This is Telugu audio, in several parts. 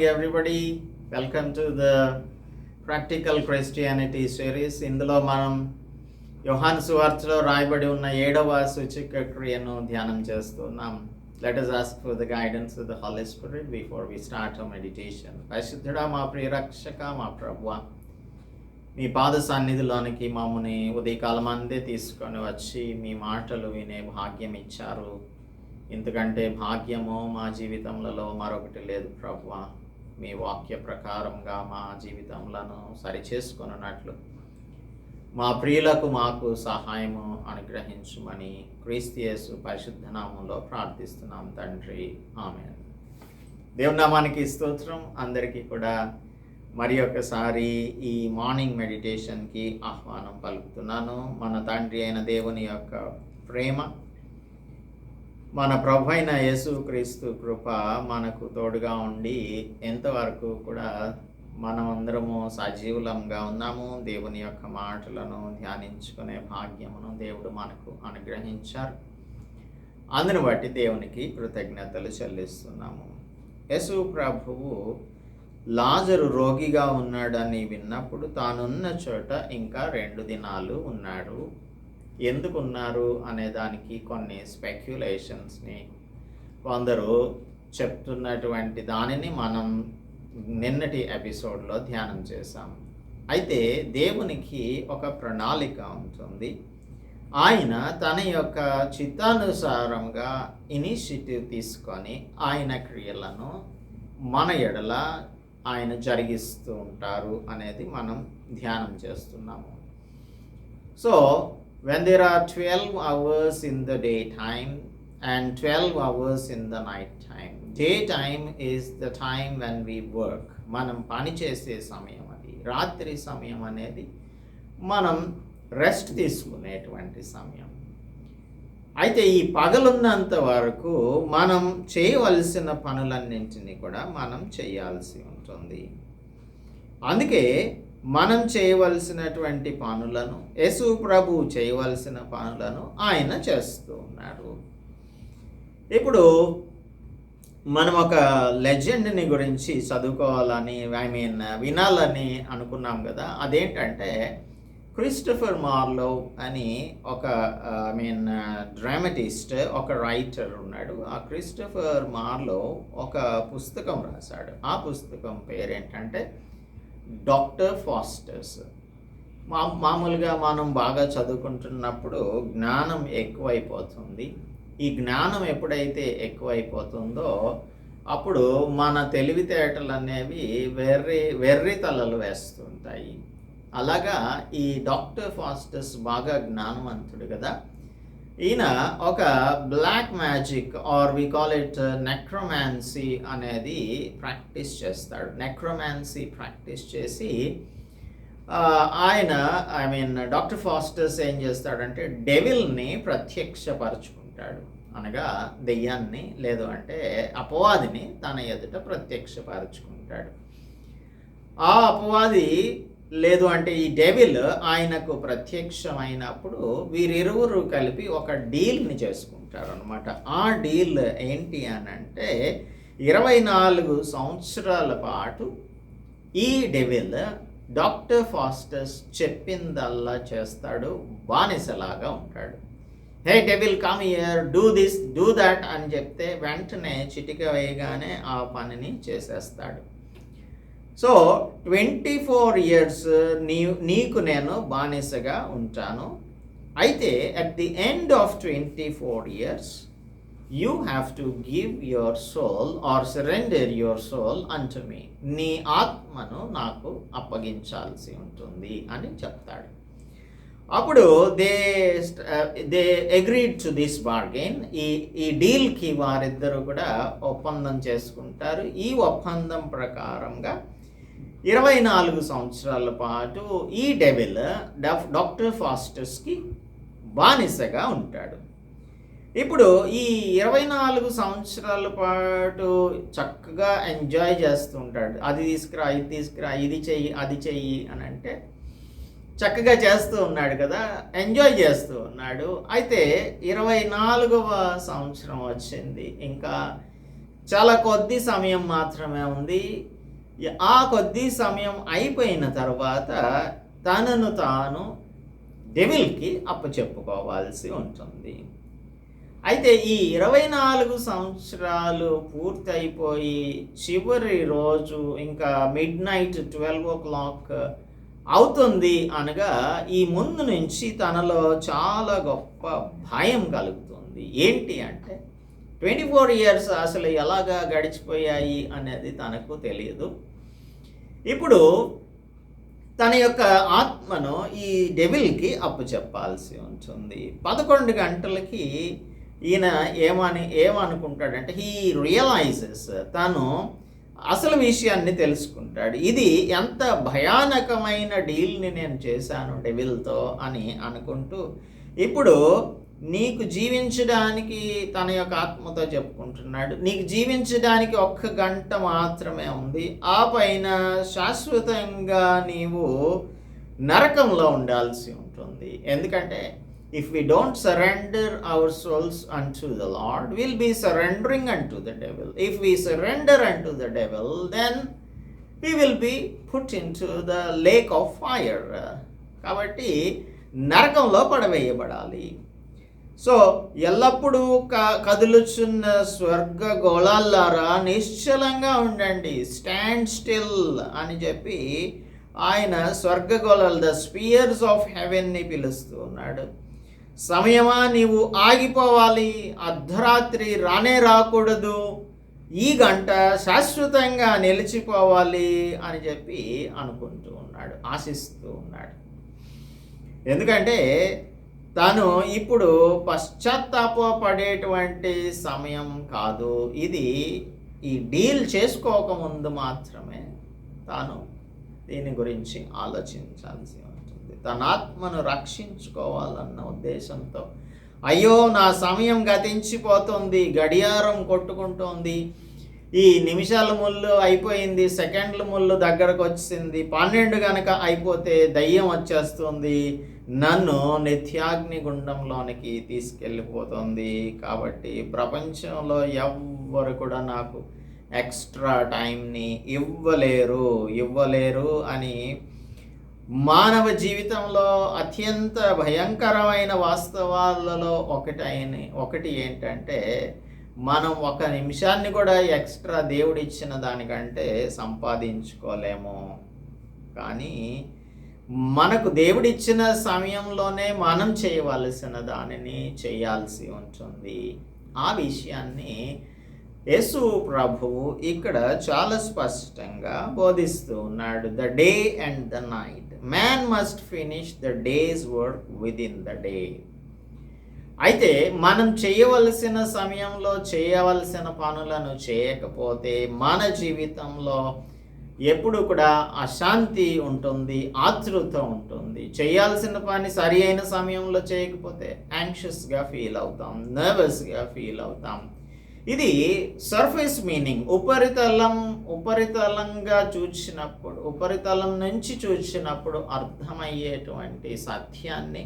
Morning everybody welcome to the practical Christianity series ఇందులో మనం యుహాన్ సువార్త్లో రాయబడి ఉన్న ఏడవ సూచిక క్రియను ధ్యానం చేస్తున్నాం. Let us ask the guidance the holy spirit before we start our meditation పరిశుద్ధుడా మా ప్రియరక్షక మా ప్రభు మీ పాద సన్నిధిలోనికి మమ్మల్ని మామూని ఉదయకాలమందే తీసుకొని వచ్చి మీ మాటలు వినే భాగ్యం ఇచ్చారు. ఎందుకంటే భాగ్యము మా జీవితంలో మరొకటి లేదు ప్రభువా. మీ వాక్య ప్రకారంగా మా జీవితములను సరిచేసుకొనున్నట్లు. మా ప్రియులకు మాకు సహాయము అనుగ్రహించుమని క్రీస్తియేసు పరిశుద్ధనామంలో ప్రార్థిస్తున్నాం తండ్రి. ఆమె దేవునామానికి స్తోత్రం. అందరికీ కూడా మరి ఒకసారి ఈ మార్నింగ్ మెడిటేషన్కి ఆహ్వానం పలుకుతున్నాను. మన తండ్రి అయిన దేవుని యొక్క ప్రేమ మన ప్రభు అయిన యేసుక్రీస్తు కృప మనకు తోడుగా ఉండి ఎంతవరకు కూడా మనమందరము సజీవులంగా ఉన్నాము దేవుని యొక్క మాటలను ధ్యానించుకునే భాగ్యమును దేవుడు మనకు అనుగ్రహించారు. అందును బట్టి దేవునికి కృతజ్ఞతలు చెల్లిస్తున్నాము. యేసు ప్రభువు లాజరు రోగిగా ఉన్నాడని విన్నప్పుడు తానున్న చోట ఇంకా రెండు దినాలు ఉన్నాడు. ఎందుకున్నారు అనే దానికి కొన్ని స్పెక్యులేషన్స్ని కొందరు చెప్తున్నటువంటి దానిని మనం నిన్నటి ఎపిసోడ్లో ధ్యానం చేశాం. అయితే దేవునికి ఒక ప్రణాళిక ఉంటుంది. ఆయన తన యొక్క చిత్తానుసారంగా ఇనిషియేటివ్ తీసుకొని ఆయన క్రియలను మన ఎడల ఆయన జరిగిస్తూ ఉంటారు అనేది మనం ధ్యానం చేస్తున్నాము. So when there are 12 hours in the daytime and 12 hours in the night time daytime is the time when we work. మనం పని చేసే సమయం అది. రాత్రి సమయం అనేది మనం రెస్ట్ తీసుకునేటువంటి సమయం. అయితే ఈ పగలున్నంత వరకు మనం చేయవలసిన పనులన్నింటినీ కూడా మనం చేయాల్సి ఉంటుంది. అందుకే మనం చేయవలసినటువంటి పనులను యేసు ప్రభు చేయవలసిన పనులను ఆయన చేస్తూ ఉన్నారు ఇప్పుడు మనం ఒక లెజెండ్ని గురించి చదువుకోవాలని ఐ మీన్ వినాలని అనుకున్నాం కదా అదేంటంటే క్రిస్టఫర్ మార్లో అని ఒక ఐ మీన్ డ్రామటిస్ట్ ఒక రైటర్ ఉన్నాడు. ఆ క్రిస్టఫర్ మార్లో ఒక పుస్తకం రాశాడు. ఆ పుస్తకం పేరేంటంటే డాక్టర్ ఫాస్టర్స్ మా మామూలుగా మనం బాగా చదువుకుంటున్నప్పుడు జ్ఞానం ఎక్కువైపోతుంది. ఈ జ్ఞానం ఎప్పుడైతే ఎక్కువైపోతుందో అప్పుడు మన తెలివితేటలు అనేవి వెర్రి వెర్రి తలలు వేస్తుంటాయి. అలాగా ఈ డాక్టర్ ఫాస్టర్స్ బాగా జ్ఞానవంతుడు కదా. ఈయన ఒక black magic or we call it necromancy అనేది ప్రాక్టీస్ చేస్తాడు. నెక్రోమాన్సీ ప్రాక్టీస్ చేసి ఆయన ఐ మీన్ డాక్టర్ ఫాస్టర్స్ ఏం చేస్తాడంటే డెవిల్ని ప్రత్యక్షపరచుకుంటాడు. అనగా దెయ్యాన్ని లేదు అంటే అపవాదిని తన ఎదుట ప్రత్యక్షపరచుకుంటాడు. ఆ అపవాది లేదు అంటే ఈ డెవిల్ ఆయనకు ప్రత్యక్షమైనప్పుడు వీరిరువురు కలిపి ఒక డీల్ని చేసుకుంటారు అనమాట ఆ డీల్ ఏంటి అని అంటే ఇరవై నాలుగు సంవత్సరాల పాటు ఈ డెవిల్ డాక్టర్ ఫాస్టర్స్ చెప్పిందల్లా చేస్తాడు బానిసలాగా ఉంటాడు. Hey devil come here do this do that అని చెప్తే వెంటనే చిటిక వేయగానే ఆ పనిని చేసేస్తాడు. సో ట్వంటీ ఫోర్ ఇయర్స్ నీ నీకు నేను బానిసగా ఉంటాను. అయితే at the end of twenty four years you have to give your soul or surrender your soul అంటు మీ నీ ఆత్మను నాకు అప్పగించాల్సి ఉంటుంది అని చెప్తాడు. అప్పుడు they they agreed to this bargain ఈ ఈ డీల్కి వారిద్దరూ కూడా ఒప్పందం చేసుకుంటారు. ఈ ఒప్పందం ప్రకారంగా ఇరవై నాలుగు సంవత్సరాల పాటు ఈ డెవిల్ డాక్టర్ ఫాస్టర్స్కి బానిసగా ఉంటాడు. ఇప్పుడు ఈ ఇరవై నాలుగు సంవత్సరాల పాటు చక్కగా ఎంజాయ్ చేస్తూ ఉంటాడు అది తీసుకురా ఇది తీసుకురా ఇది చెయ్యి అది చెయ్యి అని అంటే చక్కగా చేస్తూ ఉన్నాడు కదా ఎంజాయ్ చేస్తూ ఉన్నాడు. అయితే ఇరవై నాలుగవ సంవత్సరం వచ్చింది. ఇంకా చాలా కొద్ది సమయం మాత్రమే ఉంది. ఆ కొద్ది సమయం అయిపోయిన తర్వాత తనను తాను డెవిల్కి అప్పచెప్పుకోవాల్సి ఉంటుంది. అయితే ఈ ఇరవై నాలుగు సంవత్సరాలు పూర్తయిపోయి చివరి రోజు ఇంకా midnight twelve o'clock అవుతుంది అనగా ఈ ముందు నుంచి తనలో చాలా గొప్ప భయం కలుగుతుంది. ఏంటి అంటే ట్వంటీ ఫోర్ ఇయర్స్ అసలు ఎలాగా గడిచిపోయాయి అనేది తనకు తెలియదు. ఇప్పుడు తన యొక్క ఆత్మను ఈ డెవిల్కి అప్పు చెప్పాల్సి ఉంటుంది. పదకొండు గంటలకి ఈయన ఏమని ఏమనుకుంటాడంటే హీ రియలైజెస్ తను అసలు విషయాన్ని తెలుసుకుంటాడు. ఇది ఎంత భయానకమైన డీల్ని నేను చేశాను డెవిల్తో అని అనుకుంటూ ఇప్పుడు నీకు జీవించడానికి తన యొక్క ఆత్మతో చెప్పుకుంటున్నాడు. నీకు జీవించడానికి ఒక్క గంట మాత్రమే ఉంది. ఆ పైన శాశ్వతంగా నీవు నరకంలో ఉండాల్సి ఉంటుంది. ఎందుకంటే if we don't surrender our souls unto the Lord will be surrendering unto the devil if we surrender unto the devil then we will be put into the lake of fire కాబట్టి నరకంలో పడవేయబడాలి. సో ఎల్లప్పుడూ క కదులుచున్న స్వర్గ గోళాలారా నిశ్చలంగా ఉండండి. స్టాండ్ స్టిల్ అని చెప్పి ఆయన స్వర్గ గోళాలు ద స్పియర్స్ ఆఫ్ హెవెన్ని పిలుస్తూ ఉన్నాడు. సమయమా నీవు ఆగిపోవాలి అర్ధరాత్రి రానే రాకూడదు ఈ గంట శాశ్వతంగా నిలిచిపోవాలి అని చెప్పి అనుకుంటూ ఉన్నాడు ఆశిస్తూ ఉన్నాడు. ఎందుకంటే తను ఇప్పుడు పశ్చాత్తాపడేటువంటి సమయం కాదు. ఇది ఈ డీల్ చేసుకోకముందు మాత్రమే తాను దీని గురించి ఆలోచించాల్సి ఉంటుంది. తన ఆత్మను రక్షించుకోవాలన్న ఉద్దేశంతో అయ్యో నా సమయం గతించిపోతుంది గడియారం కొట్టుకుంటోంది ఈ నిమిషాల ముళ్ళు అయిపోయింది సెకండ్ల ముళ్ళు దగ్గరకు వచ్చింది పన్నెండు గనక అయిపోతే దయ్యం వచ్చేస్తుంది నన్ను నిత్యాగ్ని గుండంలోనికి తీసుకెళ్ళిపోతుంది. కాబట్టి ప్రపంచంలో ఎవ్వరు కూడా నాకు ఎక్స్ట్రా టైంని ఇవ్వలేరు ఇవ్వలేరు అని మానవ జీవితంలో అత్యంత భయంకరమైన వాస్తవాలలో ఒకటైన ఒకటి ఏంటంటే మనం ఒక నిమిషాన్ని కూడా ఎక్స్ట్రా దేవుడు ఇచ్చిన దానికంటే సంపాదించుకోలేము. కానీ మనకు దేవుడిచ్చిన సమయంలోనే మనం చేయవలసిన దానిని చేయాల్సి ఉంటుంది. ఆ విషయాన్ని యేసు ప్రభువు ఇక్కడ చాలా స్పష్టంగా బోధిస్తూ ఉన్నాడు. The day and the night. Man must finish the day's work within the day. అయితే మనం చేయవలసిన సమయంలో చేయవలసిన పనులను చేయకపోతే మన జీవితంలో ఎప్పుడు కూడా అశాంతి ఉంటుంది ఆతృత ఉంటుంది. చేయాల్సిన పని సరి అయిన సమయంలో చేయకపోతే యాంక్షియస్గా ఫీల్ అవుతాం నర్వస్గా ఫీల్ అవుతాం. ఇది సర్ఫేస్ మీనింగ్ ఉపరితలం ఉపరితలంగా చూసినప్పుడు ఉపరితలం నుంచి చూసినప్పుడు అర్థమయ్యేటువంటి సత్యాన్ని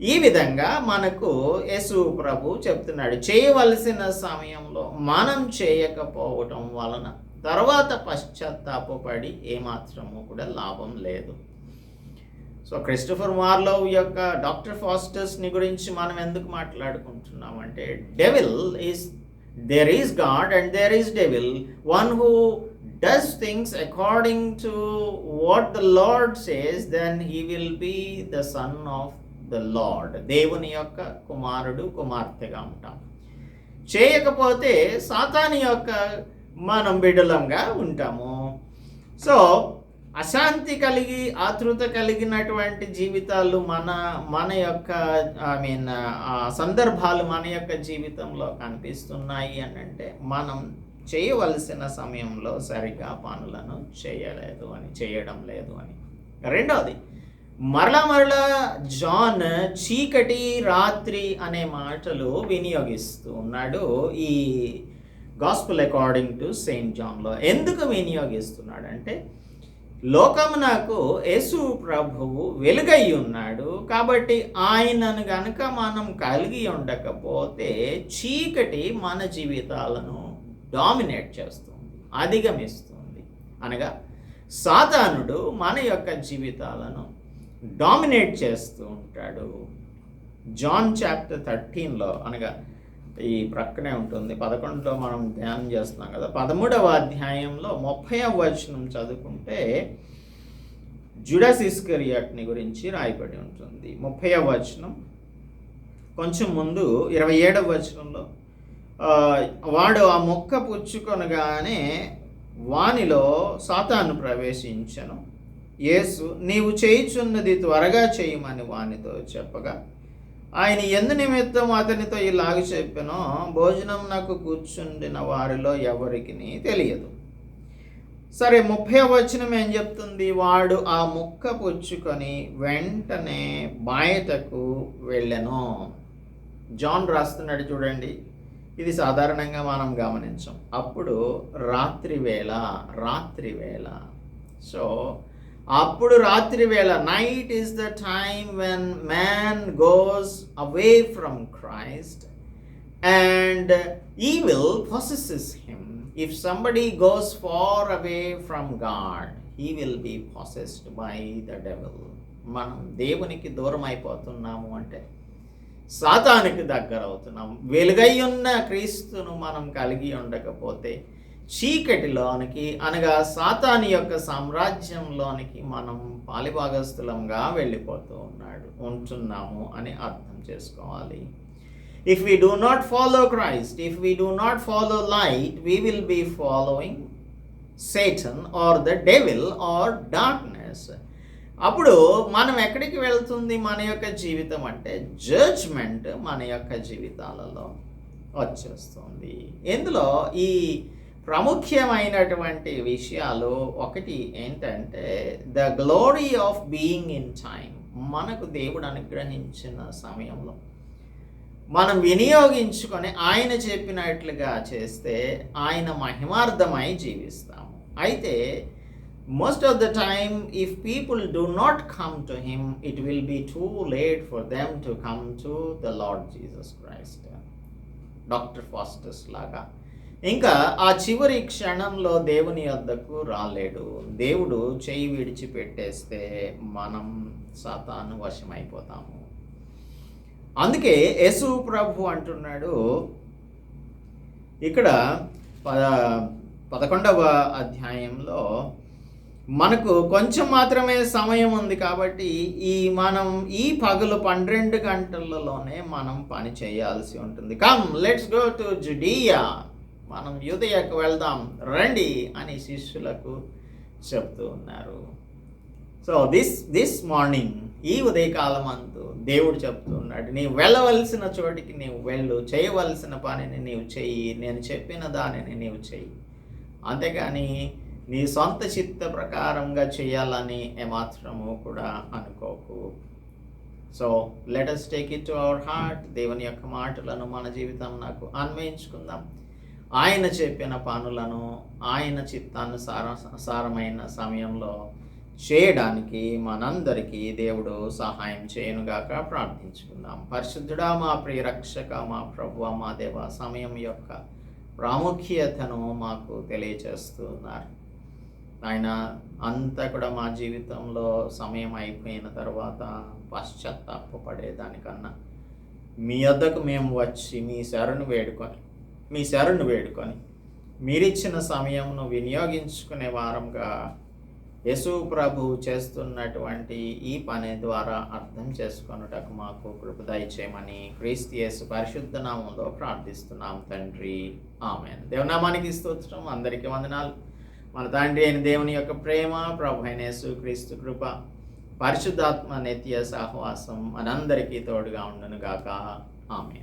ఈ విధంగా మనకు యేసు ప్రభు చెప్తున్నాడు చేయవలసిన సమయంలో మనం చేయకపోవటం వలన తర్వాత పశ్చాత్తాపడి ఏమాత్రము కూడా లాభం లేదు. సో క్రిస్టఫర్ మార్లవ్ యొక్క డాక్టర్ ఫాస్టర్స్ని గురించి మనం ఎందుకు మాట్లాడుకుంటున్నాం అంటే devil is there is God and there is devil one who does things according to what the Lord says then he will be the son of the Lord దేవుని యొక్క కుమారుడు కుమార్తెగా ఉంటాం. చేయకపోతే సాతాని యొక్క మనం బిడలంగా ఉంటాము. సో అశాంతి కలిగి ఆతృత కలిగినటువంటి జీవితాలు మన మన యొక్క ఐ మీన్ సందర్భాలు మన యొక్క జీవితంలో కనిపిస్తున్నాయి అని అంటే మనం చేయవలసిన సమయంలో సరిగా పనులను చేయలేదు అని చేయడం లేదు అని. రెండవది మరలా మరలా జాన్ చీకటి రాత్రి అనే మాటలు వినియోగిస్తూ ఉన్నాడు ఈ గాస్పుల్ అకార్డింగ్ టు సెయింట్ జాన్లో ఎందుకు వినియోగిస్తున్నాడు అంటే లోకమునకు యేసు ప్రభువు వెలుగై ఉన్నాడు కాబట్టి ఆయనను గనుక మనం కలిగి ఉండకపోతే చీకటి మన జీవితాలను డామినేట్ చేస్తుంది అధిగమిస్తుంది. అనగా సాతానుడు మన యొక్క జీవితాలను డామినేట్ చేస్తూ ఉంటాడు. జాన్ చాప్టర్ థర్టీన్లో అనగా ఈ ప్రక్కనే ఉంటుంది. పదకొండులో మనం ధ్యానం చేస్తున్నాం కదా. పదమూడవ అధ్యాయంలో ముప్పై వచనం చదువుకుంటే జుడస్ ఇస్కరియాట్ని గురించి రాయబడి ఉంటుంది. ముప్పై వచనం. కొంచెం ముందు ఇరవై ఏడవ వచనంలో వాడు ఆ మొక్క పుచ్చుకొనగానే వానిలో సాతాను ప్రవేశించను. యేసు నీవు చేయుచున్నది త్వరగా చేయమని వానితో చెప్పగా ఆయన ఎందు నిమిత్తం అతనితో ఇలాగ చెప్పినో భోజనం నాకు కూర్చుండిన వారిలో ఎవరికి తెలియదు. సరే ముప్పై వచనం ఏం చెప్తుంది? వాడు ఆ ముక్క పుచ్చుకొని వెంటనే బయటకు వెళ్ళెను. జాన్ రాస్తున్నాడు చూడండి. ఇది సాధారణంగా మనం గమనించాం. అప్పుడు రాత్రి వేళ రాత్రి వేళ సో అప్పుడు రాత్రి వేళ night is the time when man goes away from Christ and he will possesses him if somebody goes far away from God he will be possessed by the devil మనం దేవునికి దూరం అయిపోతున్నాము అంటే సాతానికి దగ్గర అవుతున్నాం. వెలుగై ఉన్న క్రీస్తును మనం కలిగి ఉండకపోతే చీకటిలోనికి అనగా సాతాని యొక్క సామ్రాజ్యంలోనికి మనం పాలిభాగస్థులంగా వెళ్ళిపోతూ ఉన్నాడు ఉంటున్నాము అని అర్థం చేసుకోవాలి. If we do not follow Christ if we do not follow light we will be following Satan or the devil or darkness అప్పుడు మనం ఎక్కడికి వెళ్తుంది మన యొక్క జీవితం అంటే జడ్జ్మెంట్ మన యొక్క జీవితాలలో వచ్చేస్తుంది. ఇందులో ఈ ప్రాముఖ్యమైనటువంటి విషయాలు ఒకటి ఏంటంటే the glory of being in time మనకు దేవుడు అనుగ్రహించిన సమయంలో. మనం వినియోగించుకొని ఆయన చెప్పినట్లుగా చేస్తే ఆయన మహిమార్థమై జీవిస్తాము. అయితే most of the time if people do not come to him it will be too late for them to come to the Lord Jesus Christ Doctor Faustus లాగా. ఇంకా ఆ చివరి క్షణంలో దేవుని వద్దకు రాలేడు. దేవుడు చేయి విడిచిపెట్టేస్తే మనం సాతాను వశమైపోతాము. అందుకే యేసు ప్రభు అంటున్నాడు ఇక్కడ పద పదకొండవ అధ్యాయంలో మనకు కొంచెం మాత్రమే సమయం ఉంది కాబట్టి ఈ మనం ఈ పగలు పన్నెండు గంటలలోనే మనం పని చేయాల్సి ఉంటుంది. Come let's go to Judea. మనం యుదయకు వెళ్దాం రండి అని శిష్యులకు చెప్తూ ఉన్నారు. సో దిస్ దిస్ మార్నింగ్ ఈ ఉదయకాలం అందు దేవుడు చెప్తున్నాడు నీవు వెళ్ళవలసిన చోటికి నీవు వెళ్ళు చేయవలసిన పనిని నీవు చెయ్యి నేను చెప్పిన దానిని నీవు చెయ్యి. అంతేగాని నీ సొంత చిత్త ప్రకారంగా చేయాలని ఏమాత్రము కూడా అనుకోకు. So let us take it to our heart దేవుని యొక్క మాటలను మన జీవితం నాకు అన్వయించుకుందాం. ఆయన చెప్పిన పనులను ఆయన చిత్తానుసార సారమైన సమయంలో చేయడానికి మనందరికీ దేవుడు సహాయం చేయనుగాక ప్రార్థించుకుందాం. పరిశుద్ధుడా మా ప్రియరక్షక మా ప్రభు మా దేవ సమయం యొక్క ప్రాముఖ్యతను మాకు తెలియచేస్తున్నారు. ఆయన అంతా కూడా మా జీవితంలో సమయం అయిపోయిన తర్వాత పశ్చాత్తాపడేదానికన్నా మీ వద్దకు మేము వచ్చి మీ శరణు వేడుకొని మీ శరణు వేడుకొని మీరిచ్చిన సమయంను వినియోగించుకునే వారంగా యేసు ప్రభు చేస్తున్నటువంటి ఈ పని ద్వారా అర్థం చేసుకొనుటకు మాకు కృప దయచేయమని క్రీస్తు యేసు పరిశుద్ధ నామంలో ప్రార్థిస్తున్నాం తండ్రి. ఆమె దేవనామానికి స్తోత్రం. అందరికీ వందనాలు. మన తండ్రి అయిన దేవుని యొక్క ప్రేమ ప్రభు అయిన యేసు క్రీస్తు కృప పరిశుద్ధాత్మ నిత్య సహవాసం మనందరికీ తోడుగా ఉండును గాక ఆమె